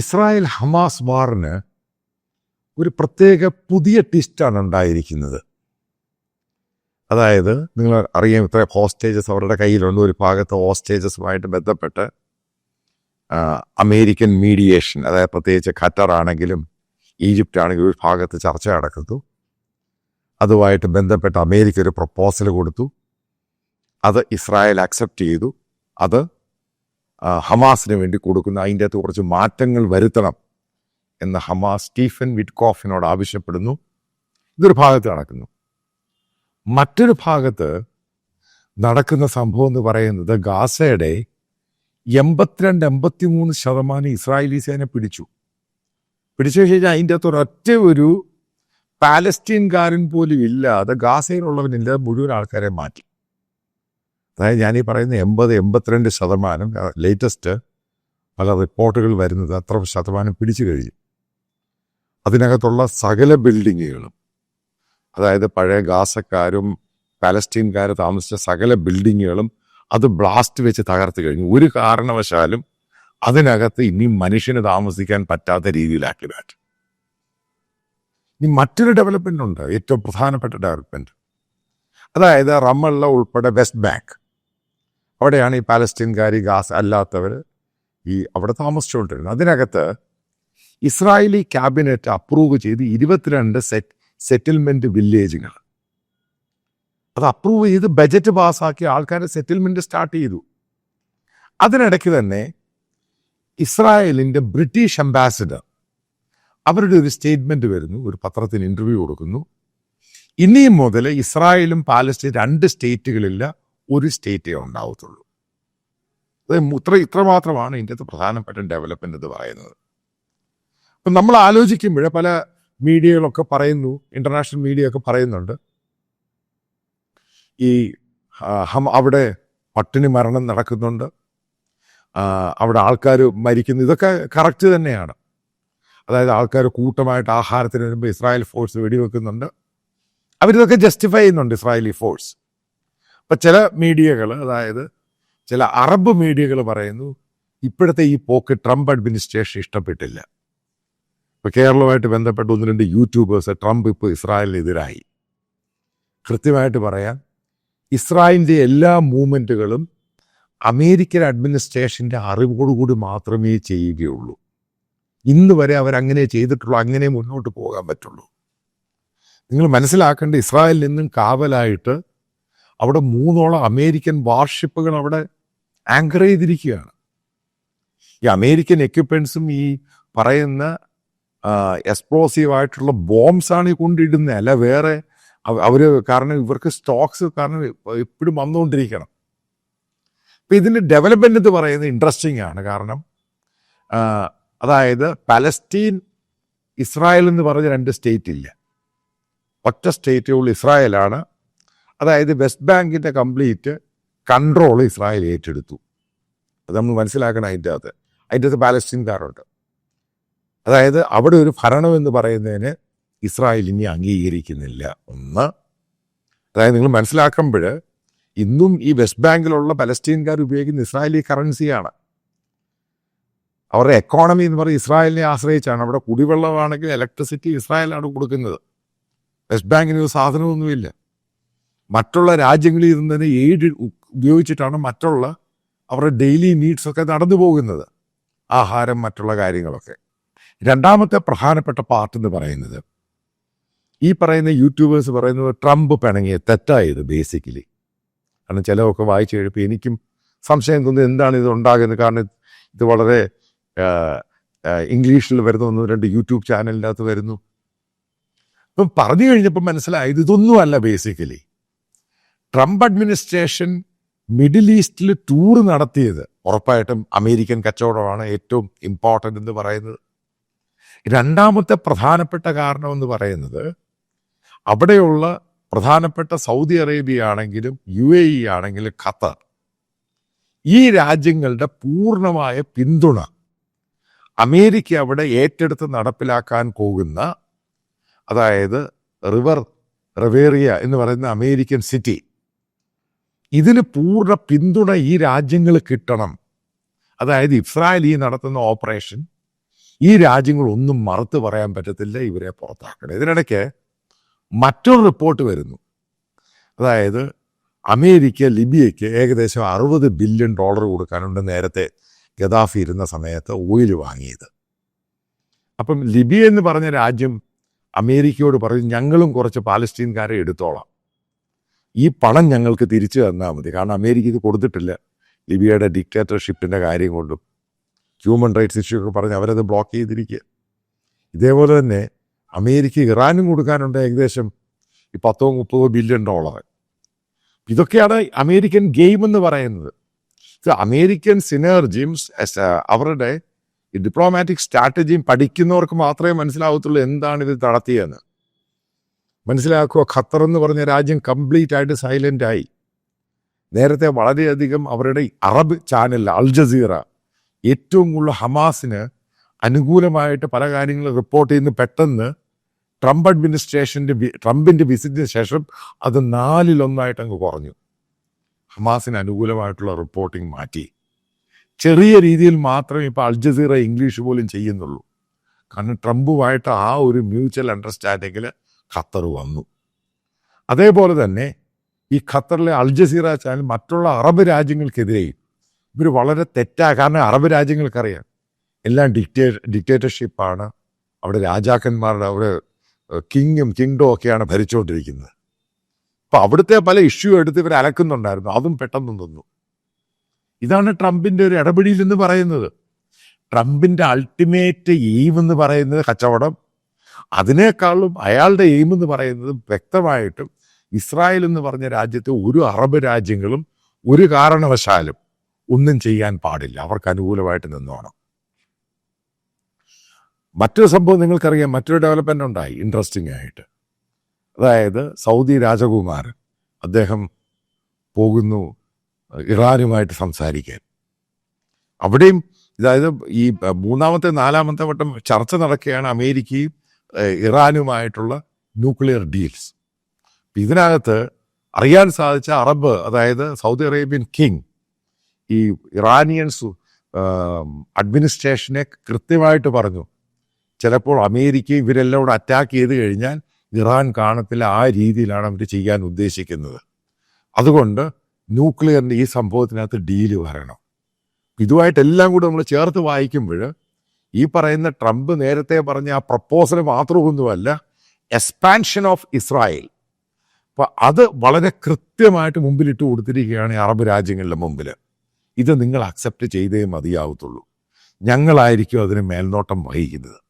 Israel Hamas വാറിന് ഒരു പ്രത്യേക പുതിയ ട്വിസ്റ്റാണ് ഉണ്ടായിരിക്കുന്നത്. അതായത് നിങ്ങൾ അറിയാം ഇത്ര ഹോസ്റ്റേജസ് അവരുടെ കയ്യിലുണ്ട്. ഒരു ഭാഗത്ത് ഹോസ്റ്റേജസുമായിട്ട് ബന്ധപ്പെട്ട് അമേരിക്കൻ മീഡിയേഷൻ അതായത് പ്രത്യേകിച്ച് ഖത്തർ ആണെങ്കിലും ഈജിപ്റ്റ് ആണെങ്കിലും ഒരു ഭാഗത്ത് ചർച്ച നടക്കുന്നു. അതുമായിട്ട് ബന്ധപ്പെട്ട് അമേരിക്ക ഒരു പ്രപ്പോസൽ കൊടുത്തു. അത് ഇസ്രായേൽ അക്സെപ്റ്റ് ചെയ്തു. അത് ഹമാസിന് വേണ്ടി കൊടുക്കുന്നു അതിന്റെ അകത്ത് കുറച്ച് മാറ്റങ്ങൾ വരുത്തണം എന്ന് ഹമാസ് സ്റ്റീഫൻ വിറ്റ്കോഫിനോട് ആവശ്യപ്പെടുന്നു. ഇതൊരു ഭാഗത്ത് നടക്കുന്നു. മറ്റൊരു ഭാഗത്ത് നടക്കുന്ന സംഭവം എന്ന് പറയുന്നത് ഗാസയുടെ എൺപത്തിരണ്ട് എൺപത്തിമൂന്ന് ശതമാനം ഇസ്രായേലി സേന പിടിച്ചു. പിടിച്ചു കഴിഞ്ഞാൽ അതിന്റെ അകത്ത് ഒരൊറ്റ ഒരു പാലസ്റ്റീൻകാരൻ പോലും ഇല്ലാതെ ഗാസയിലുള്ളവനില്ല മുഴുവൻ ആൾക്കാരെ മാറ്റി. അതായത് ഞാനീ പറയുന്ന എൺപത് എൺപത്തിരണ്ട് ശതമാനം ലേറ്റസ്റ്റ് പല റിപ്പോർട്ടുകൾ വരുന്നത് അത്ര ശതമാനം പിടിച്ചു കഴിഞ്ഞു. അതിനകത്തുള്ള സകല ബിൽഡിങ്ങുകളും അതായത് പഴയ ഗാസക്കാരും പാലസ്റ്റീൻകാരും താമസിച്ച സകല ബിൽഡിങ്ങുകളും അത് ബ്ലാസ്റ്റ് വെച്ച് തകർത്ത് കഴിഞ്ഞു. ഒരു കാരണവശാലും അതിനകത്ത് ഇനി മനുഷ്യന് താമസിക്കാൻ പറ്റാത്ത രീതിയിലാക്കി മാറ്റി. ഇനി മറ്റൊരു ഡെവലപ്മെന്റ് ഉണ്ട് ഏറ്റവും പ്രധാനപ്പെട്ട ഡെവലപ്മെന്റ്. അതായത് റമ്മള്ള ഉൾപ്പെടെ വെസ്റ്റ് ബാങ്ക്. അവിടെയാണ് ഈ പാലസ്റ്റീൻകാർ ഈ ഗാസ് അല്ലാത്തവർ ഈ അവിടെ താമസിച്ചുകൊണ്ടിരുന്നത്. അതിനകത്ത് ഇസ്രായേലി ക്യാബിനറ്റ് അപ്രൂവ് ചെയ്ത് ഇരുപത്തിരണ്ട് സെറ്റ് സെറ്റിൽമെന്റ് വില്ലേജുകൾ. അത് അപ്രൂവ് ചെയ്ത് ബജറ്റ് പാസ്സാക്കി ആൾക്കാരെ സെറ്റിൽമെന്റ് സ്റ്റാർട്ട് ചെയ്തു. അതിനിടയ്ക്ക് തന്നെ ഇസ്രായേലിന്റെ ബ്രിട്ടീഷ് അംബാസിഡർ അവരുടെ ഒരു സ്റ്റേറ്റ്മെന്റ് വരുന്നു ഒരു പത്രത്തിന് ഇന്റർവ്യൂ കൊടുക്കുന്നു. ഇനിയും മുതൽ ഇസ്രായേലും പാലസ്റ്റീൻ രണ്ട് സ്റ്റേറ്റുകളില്ല ഒരു സ്റ്റേറ്റേ ഉണ്ടാവത്തുള്ളൂ. അത് ഇത്ര ഇത്ര മാത്രമാണ് ഇതിന്റെ പ്രധാനപ്പെട്ട ഡെവലപ്മെന്റ് എന്ന് പറയുന്നത്. അപ്പം നമ്മൾ ആലോചിക്കുമ്പോൾ പല മീഡിയകളൊക്കെ പറയുന്നു ഇന്റർനാഷണൽ മീഡിയ ഒക്കെ പറയുന്നുണ്ട്. ഈ ഹം- അവിടെ പട്ടിണി മരണം നടക്കുന്നുണ്ട്. അവിടെ ആൾക്കാർ മരിക്കുന്നു. ഇതൊക്കെ കറക്റ്റ് തന്നെയാണ്. അതായത് ആൾക്കാർ കൂട്ടമായിട്ട് ആഹാരത്തിന് വരുമ്പോൾ ഇസ്രായേൽ ഫോഴ്സ് വെടിവെക്കുന്നുണ്ട്. അവരിതൊക്കെ ജസ്റ്റിഫൈ ചെയ്യുന്നുണ്ട് ഇസ്രായേലി ഫോഴ്സ് അപ്പം ചില മീഡിയകൾ അതായത് ചില അറബ് മീഡിയകൾ പറയുന്നു ഇപ്പോഴത്തെ ഈ പോക്ക് ട്രംപ് അഡ്മിനിസ്ട്രേഷൻ ഇഷ്ടപ്പെട്ടില്ല. ഇപ്പൊ കേരളവുമായിട്ട് ബന്ധപ്പെട്ട് ഒന്ന് രണ്ട് യൂട്യൂബേഴ്സ് ട്രംപ് ഇപ്പോൾ ഇസ്രായേലിനെതിരായി. കൃത്യമായിട്ട് പറയാം ഇസ്രായേലിന്റെ എല്ലാ മൂവ്മെന്റുകളും അമേരിക്കൻ അഡ്മിനിസ്ട്രേഷന്റെ അറിവോടുകൂടി മാത്രമേ ചെയ്യുകയുള്ളൂ. ഇന്ന് വരെ അവരങ്ങനെ ചെയ്തിട്ടുള്ളൂ അങ്ങനെ മുന്നോട്ട് പോകാൻ പറ്റുള്ളൂ. നിങ്ങൾ മനസ്സിലാക്കേണ്ട ഇസ്രായേലിൽ നിന്നും കാവലായിട്ട് അവിടെ മൂന്നോളം അമേരിക്കൻ വാർഷിപ്പുകൾ അവിടെ ആങ്കർ ചെയ്തിരിക്കുകയാണ്. ഈ അമേരിക്കൻ എക്യുപ്മെന്റ്സും ഈ പറയുന്ന എക്സ്പ്ലോസീവ് ആയിട്ടുള്ള ബോംബ്സ് ആണ് ഈ കൊണ്ടിടുന്നത്. അല്ല വേറെ അവർ കാരണം ഇവർക്ക് സ്റ്റോക്സ് കാരണം എപ്പോഴും വന്നുകൊണ്ടിരിക്കണം. അപ്പം ഇതിന്റെ ഡെവലപ്മെന്റ് എന്ന് പറയുന്നത് ഇൻട്രസ്റ്റിംഗ് ആണ്. കാരണം അതായത് പലസ്തീൻ ഇസ്രായേൽ എന്ന് പറഞ്ഞ രണ്ട് സ്റ്റേറ്റ് ഇല്ല. ഒറ്റ സ്റ്റേറ്റേ ഉള്ളൂ ഇസ്രായേലാണ്. അതായത് വെസ്റ്റ് ബാങ്കിന്റെ കംപ്ലീറ്റ് കൺട്രോൾ ഇസ്രായേൽ ഏറ്റെടുത്തു. അത് നമ്മൾ മനസ്സിലാക്കണം അതിന്റെ അകത്ത്. അതിന്റെ അകത്ത് പാലസ്തീൻകാരുണ്ട്. അതായത് അവിടെ ഒരു ഭരണം എന്ന് പറയുന്നതിന് ഇസ്രായേൽ ഇനി അംഗീകരിക്കുന്നില്ല ഒന്ന് അതായത് നിങ്ങൾ മനസ്സിലാക്കുമ്പോൾ ഇന്നും ഈ വെസ്റ്റ് ബാങ്കിലുള്ള പലസ്തീൻകാർ ഉപയോഗിക്കുന്ന ഇസ്രായേലി കറൻസിയാണ്. അവരുടെ എക്കോണമി എന്ന് പറയുന്നത് ഇസ്രായേലിനെ ആശ്രയിച്ചാണ്. അവിടെ കുടിവെള്ളമാണെങ്കിൽ ഇലക്ട്രിസിറ്റി ഇസ്രായേലാണ് കൊടുക്കുന്നത്. വെസ്റ്റ് ബാങ്കിന് ഒരു സാധനമൊന്നുമില്ല മറ്റുള്ള രാജ്യങ്ങളിൽ ഇരുന്നതിന് എയ്ഡ് ഉപയോഗിച്ചിട്ടാണ് മറ്റുള്ള അവരുടെ ഡെയിലി നീഡ്സൊക്കെ നടന്നു പോകുന്നത്. ആഹാരം മറ്റുള്ള കാര്യങ്ങളൊക്കെ. രണ്ടാമത്തെ പ്രധാനപ്പെട്ട പാർട്ട് എന്ന് പറയുന്നത് ഈ പറയുന്ന യൂട്യൂബേഴ്സ് പറയുന്നത് ട്രംപ് പിണങ്ങിയ തെറ്റായത് ബേസിക്കലി കാരണം ചിലവൊക്കെ വായിച്ചു കഴിയുമ്പോൾ എനിക്കും സംശയം തോന്നുന്നു എന്താണ് ഇത് ഉണ്ടാകുന്നത്? കാരണം ഇത് വളരെ ഇംഗ്ലീഷിൽ വരുന്ന ഒന്ന് രണ്ട് യൂട്യൂബ് ചാനലിനകത്ത് വരുന്നു. ഇപ്പം പറഞ്ഞു കഴിഞ്ഞപ്പോൾ മനസ്സിലായത് ഇതൊന്നുമല്ല ബേസിക്കലി ട്രംപ് അഡ്മിനിസ്ട്രേഷൻ മിഡിൽ ഈസ്റ്റിൽ ടൂർ നടത്തിയത്. ഉറപ്പായിട്ടും അമേരിക്കൻ കച്ചവടമാണ് ഏറ്റവും ഇമ്പോർട്ടന്റ് എന്ന് പറയുന്നത്. രണ്ടാമത്തെ പ്രധാനപ്പെട്ട കാരണം എന്ന് പറയുന്നത് അവിടെയുള്ള പ്രധാനപ്പെട്ട സൗദി അറേബ്യ ആണെങ്കിലും യു എ ഇ ആണെങ്കിലും ഖത്തർ ഈ രാജ്യങ്ങളുടെ പൂർണമായ പിന്തുണ അമേരിക്ക അവിടെ ഏറ്റെടുത്ത് നടപ്പിലാക്കാൻ പോകുന്ന അതായത് റിവർ റിവേറിയ എന്ന് പറയുന്ന അമേരിക്കൻ സിറ്റി ഇതിന് പൂർണ പിന്തുണ ഈ രാജ്യങ്ങൾ കിട്ടണം. അതായത് ഇസ്രായേൽ ഈ നടത്തുന്ന ഓപ്പറേഷൻ ഈ രാജ്യങ്ങളൊന്നും മറുത്ത് പറയാൻ പറ്റത്തില്ല ഇവരെ പുറത്താക്കണം ഇതിനിടയ്ക്ക് മറ്റൊരു റിപ്പോർട്ട് വരുന്നു. അതായത് അമേരിക്ക ലിബിയയ്ക്ക് ഏകദേശം അറുപത് ബില്യൺ ഡോളർ കൊടുക്കാനുണ്ട് നേരത്തെ ഗദാഫി ഇരുന്ന സമയത്ത് ഓയിൽ വാങ്ങിയത്. അപ്പം ലിബിയ എന്ന് പറഞ്ഞ രാജ്യം അമേരിക്കയോട് പറഞ്ഞു ഞങ്ങളും കുറച്ച് പാലസ്തീൻകാരെ എടുത്തോളാം. ഈ പണം ഞങ്ങൾക്ക് തിരിച്ചു തന്നാൽ മതി. കാരണം അമേരിക്ക ഇത് കൊടുത്തിട്ടില്ല. ലിബിയയുടെ ഡിക്റ്റേറ്റർഷിപ്പിന്റെ കാര്യം കൊണ്ടും ഹ്യൂമൻ റൈറ്റ്സ് ഇഷ്യൂ ഒക്കെ പറഞ്ഞ് അവരത് ബ്ലോക്ക് ചെയ്തിരിക്കുക. ഇതേപോലെ തന്നെ അമേരിക്ക ഇറാനും കൊടുക്കാനുണ്ട് ഏകദേശം ഈ പത്തോ മുപ്പതോ ബില്യൺ ഡോളർ ഇതൊക്കെയാണ് അമേരിക്കൻ ഗെയിം എന്ന് പറയുന്നത്. അമേരിക്കൻ സിനർജിയും അവരുടെ ഈ ഡിപ്ലോമാറ്റിക് സ്ട്രാറ്റജിയും പഠിക്കുന്നവർക്ക് മാത്രമേ മനസ്സിലാവത്തുള്ളൂ എന്താണ് ഇത് നടത്തിയെന്ന് മനസ്സിലാക്കുക ഖത്തർ എന്ന് പറഞ്ഞ രാജ്യം കംപ്ലീറ്റ് ആയിട്ട് സൈലന്റ് ആയി. നേരത്തെ വളരെയധികം അവരുടെ അറബ് ചാനൽ അൽ ജസീറ ഏറ്റവും കൂടുതൽ ഹമാസിന് അനുകൂലമായിട്ട് പല കാര്യങ്ങളും റിപ്പോർട്ട് ചെയ്യുന്ന. പെട്ടെന്ന് ട്രംപ് അഡ്മിനിസ്ട്രേഷന്റെ ട്രംപിന്റെ വിസിറ്റിന് ശേഷം അത് നാലിലൊന്നായിട്ട് അങ്ങ് കുറഞ്ഞു. ഹമാസിന് അനുകൂലമായിട്ടുള്ള റിപ്പോർട്ടിംഗ് മാറ്റി. ചെറിയ രീതിയിൽ മാത്രമേ ഇപ്പോൾ അൽ ജസീറ ഇംഗ്ലീഷ് പോലും ചെയ്യുന്നുള്ളൂ. കാരണം ട്രംപുമായിട്ട് ആ ഒരു മ്യൂച്വൽ അണ്ടർസ്റ്റാൻഡിങ്ങിൽ ഖത്തർ വന്നു. അതേപോലെ തന്നെ ഈ ഖത്തറിലെ അൽ ജസീറ ചാനൽ മറ്റുള്ള അറബ് രാജ്യങ്ങൾക്കെതിരെ ഇവർ വളരെ തെറ്റാ കാരണം അറബ് രാജ്യങ്ങൾക്കറിയാം. എല്ലാം ഡിക്റ്റേ ഡിക്റ്റേറ്റർഷിപ്പാണ്. അവിടെ രാജാക്കന്മാരുടെ അവിടെ കിങ്ങും കിങ്ഡും ഒക്കെയാണ് ഭരിച്ചുകൊണ്ടിരിക്കുന്നത്. അപ്പോൾ അവിടുത്തെ പല ഇഷ്യൂ എടുത്ത് ഇവർ അലക്കുന്നുണ്ടായിരുന്നു. അതും പെട്ടെന്ന് നിന്നു. ഇതാണ് ട്രംപിന്റെ ഒരു ഇടപെടിയിൽ എന്ന് പറയുന്നത്. ട്രംപിന്റെ അൾട്ടിമേറ്റ് എയിം എന്ന് പറയുന്നത് കച്ചവടം അതിനേക്കാളും അയാളുടെ എയിം എന്ന് പറയുന്നത് വ്യക്തമായിട്ടും ഇസ്രായേൽ എന്ന് പറഞ്ഞ രാജ്യത്തെ ഒരു അറബ് രാജ്യങ്ങളും ഒരു കാരണവശാലും ഒന്നും ചെയ്യാൻ പാടില്ല. അവർക്ക് അനുകൂലമായിട്ട് നിന്നോണം മറ്റൊരു സംഭവം നിങ്ങൾക്കറിയാം. മറ്റൊരു ഡെവലപ്മെന്റ് ഉണ്ടായി. ഇൻട്രസ്റ്റിംഗ് ആയിട്ട്. അതായത് സൗദി രാജകുമാരൻ അദ്ദേഹം പോകുന്നു ഇറാനുമായിട്ട് സംസാരിക്കാൻ. അവിടെയും അതായത് ഈ മൂന്നാമത്തെ നാലാമത്തെ വട്ടം ചർച്ച നടക്കുകയാണ് അമേരിക്കയും ഇറാനുമായിട്ടുള്ള ന്യൂക്ലിയർ ഡീൽസ്. ഇതിനകത്ത് അറിയാൻ സാധിച്ച അറബ് അതായത് സൗദി അറേബ്യൻ കിങ് ഈ ഇറാനിയൻസ് അഡ്മിനിസ്ട്രേഷനെ കൃത്യമായിട്ട് പറഞ്ഞു. ചിലപ്പോൾ അമേരിക്ക ഇവരെല്ലാം കൂടെ അറ്റാക്ക് ചെയ്ത് കഴിഞ്ഞാൽ ഇറാൻ കാണത്തില്ല ആ രീതിയിലാണ് അവർ ചെയ്യാൻ ഉദ്ദേശിക്കുന്നത്. അതുകൊണ്ട് ന്യൂക്ലിയറിന്റെ ഈ സംഭവത്തിനകത്ത് ഡീൽ വരണം. ഇതുമായിട്ടെല്ലാം കൂടെ നമ്മൾ ചേർത്ത് വായിക്കുമ്പോൾ ഈ പറയുന്ന ട്രംപ് നേരത്തെ പറഞ്ഞ ആ പ്രപ്പോസൽ മാത്രമൊന്നുമല്ല എക്സ്പാൻഷൻ ഓഫ് ഇസ്രായേൽ അപ്പോൾ അത് വളരെ കൃത്യമായിട്ട് മുമ്പിലിട്ട് കൊടുത്തിരിക്കുകയാണ് അറബ് രാജ്യങ്ങളുടെ മുമ്പിൽ ഇത് നിങ്ങൾ അക്സെപ്റ്റ് ചെയ്തേ മതിയാവത്തുള്ളൂ. ഞങ്ങളായിരിക്കും അതിന് മേൽനോട്ടം വഹിക്കുന്നത്.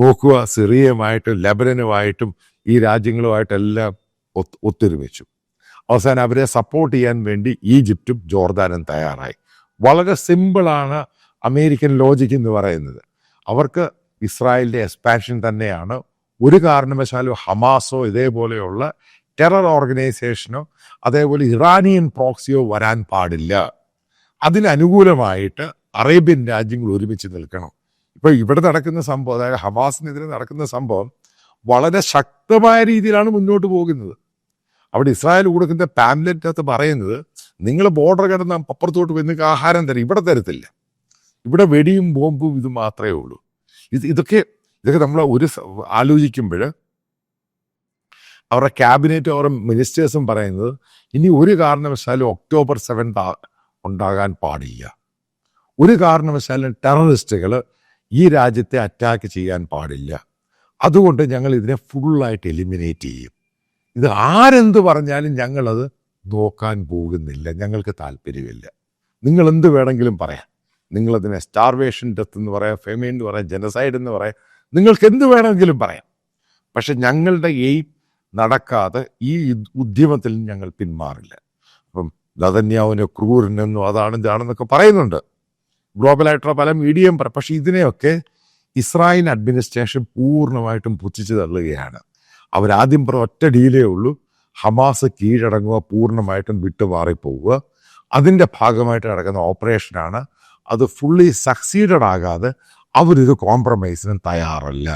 നോക്കുക സിറിയയുമായിട്ടും ലബനനുമായിട്ടും ഈ രാജ്യങ്ങളുമായിട്ടെല്ലാം ഒത്ത് ഒത്തൊരുമിച്ചു. അവസാനം അവരെ സപ്പോർട്ട് ചെയ്യാൻ വേണ്ടി ഈജിപ്തും ജോർദാനും തയ്യാറായി. വളരെ സിമ്പിളാണ് അമേരിക്കൻ ലോജിക് എന്ന് പറയുന്നത്. അവർക്ക് ഇസ്രായേലിന്റെ എക്സ്പാൻഷൻ തന്നെയാണ്. ഒരു കാരണവശാലും ഹമാസോ ഇതേപോലെയുള്ള ടെറർ ഓർഗനൈസേഷനോ അതേപോലെ ഇറാനിയൻ പ്രോക്സിയോ വരാൻ പാടില്ല. അതിനനുകൂലമായിട്ട് അറേബ്യൻ രാജ്യങ്ങൾ ഒരുമിച്ച് നിൽക്കണം. ഇപ്പൊ ഇവിടെ നടക്കുന്ന സംഭവം അതായത് ഹമാസിനെതിരെ നടക്കുന്ന സംഭവം വളരെ ശക്തമായ രീതിയിലാണ് മുന്നോട്ട് പോകുന്നത്. അവിടെ ഇസ്രായേൽ കൊടുക്കുന്ന പാംലെറ്റിനകത്ത് പറയുന്നത് നിങ്ങൾ ബോർഡർ കിടന്ന് അപ്പുറത്തോട്ട് പോയി നിങ്ങൾക്ക് ആഹാരം തരും. ഇവിടെ തരത്തില്ല. ഇവിടെ വെടിയും ബോംബും ഇത് മാത്രമേ ഉള്ളൂ. ഇത് ഇതൊക്കെ ഇതൊക്കെ നമ്മൾ ഒരു ആലോചിക്കുമ്പോൾ അവരുടെ ക്യാബിനറ്റും അവരുടെ മിനിസ്റ്റേഴ്സും പറയുന്നത് ഇനി ഒരു കാരണവശാലും ഒക്ടോബർ സെവൻത് ഉണ്ടാകാൻ പാടില്ല. ഒരു കാരണവശാലും ടെററിസ്റ്റുകൾ ഈ രാജ്യത്തെ അറ്റാക്ക് ചെയ്യാൻ പാടില്ല. അതുകൊണ്ട് ഞങ്ങൾ ഇതിനെ ഫുള്ളായിട്ട് എലിമിനേറ്റ് ചെയ്യും. ഇത് ആരെന്ത് പറഞ്ഞാലും ഞങ്ങളത് നോക്കാൻ പോകുന്നില്ല. ഞങ്ങൾക്ക് താല്പര്യമില്ല. നിങ്ങൾ എന്ത് വേണമെങ്കിലും പറയാം. നിങ്ങളതിനെ സ്റ്റാർവേഷൻ ഡെത്ത് എന്ന് പറയാം ഫെമിൻ എന്ന് പറയാം ജനസൈഡ് എന്ന് പറയാം. നിങ്ങൾക്ക് എന്ത് വേണമെങ്കിലും പറയാം. പക്ഷെ ഞങ്ങളുടെ എയിം നടക്കാതെ ഈ ഉദ്യമത്തിൽ ഞങ്ങൾ പിന്മാറില്ല. അപ്പം ലതന്യാവിന് ക്രൂരനെന്നും അതാണ് ഇതാണെന്നൊക്കെ പറയുന്നുണ്ട്. ഗ്ലോബലായിട്ടുള്ള പല മീഡിയം പറ പക്ഷെ ഇതിനെയൊക്കെ ഇസ്രായേൽ അഡ്മിനിസ്ട്രേഷൻ പൂർണമായിട്ടും പുച്ഛിച്ചു തള്ളുകയാണ്. അവരാദ്യം പറ ഒറ്റ ഡീലേ ഉള്ളൂ. ഹമാസ് കീഴടങ്ങുക പൂർണമായിട്ടും വിട്ടുമാറിപ്പോവുക. അതിന്റെ ഭാഗമായിട്ട് നടക്കുന്ന ഓപ്പറേഷനാണ് അത് ഫുള്ളി സക്സീഡഡ് ആകാതെ അവരിത് കോംപ്രമൈസിനും തയ്യാറല്ല.